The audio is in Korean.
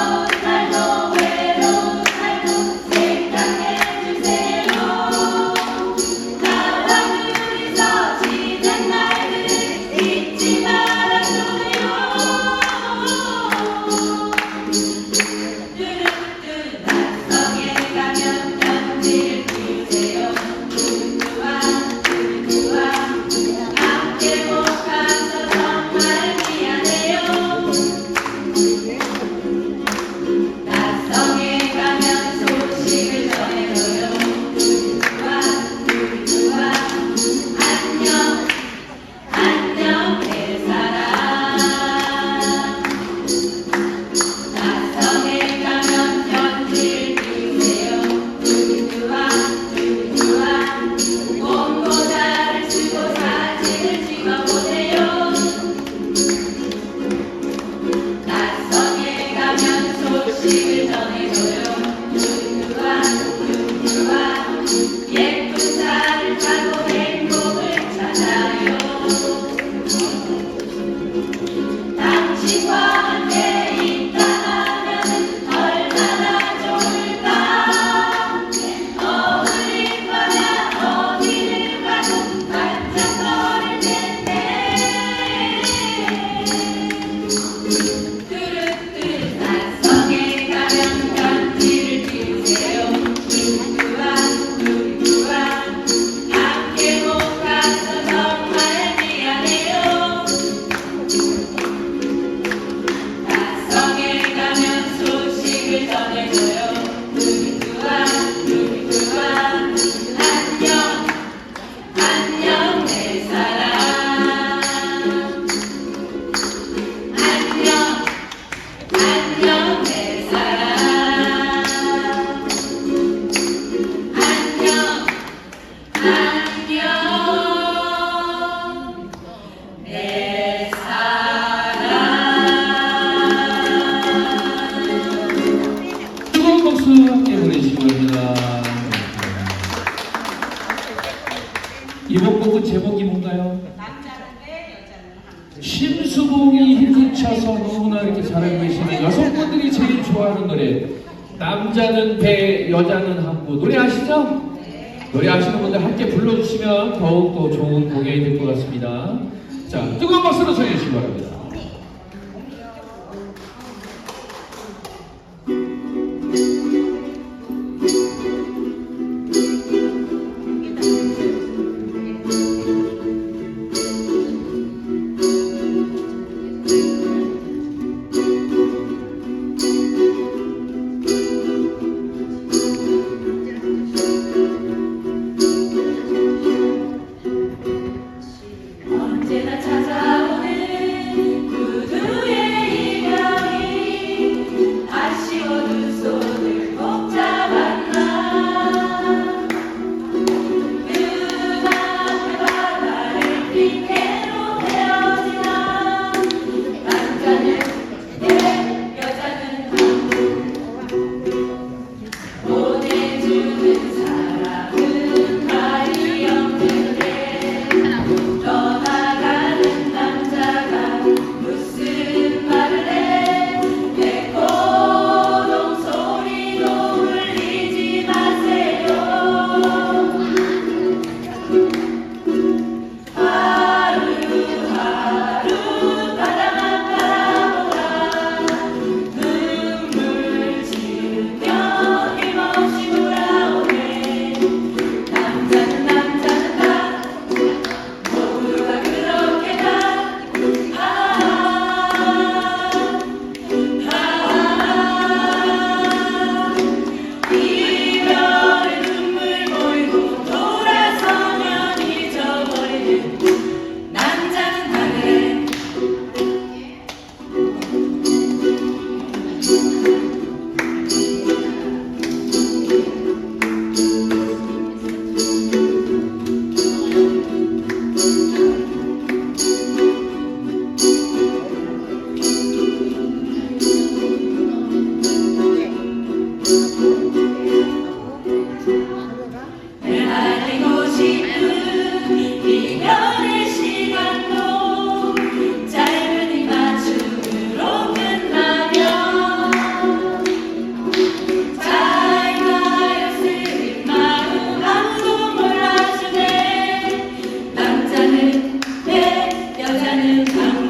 love. 이번 곡은 제목이 뭔가요? 심수봉이 힘차서 너무나 이렇게 잘하고 계시는 여성분들이 제일 좋아하는 노래 남자는 배, 여자는 항구 노래 아시죠? 노래 아시는 분들 함께 불러주시면 더욱더 좋은 공연이 될 것 같습니다. 자, 뜨거운 박수로 청해 주시기 바랍니다. Thank you.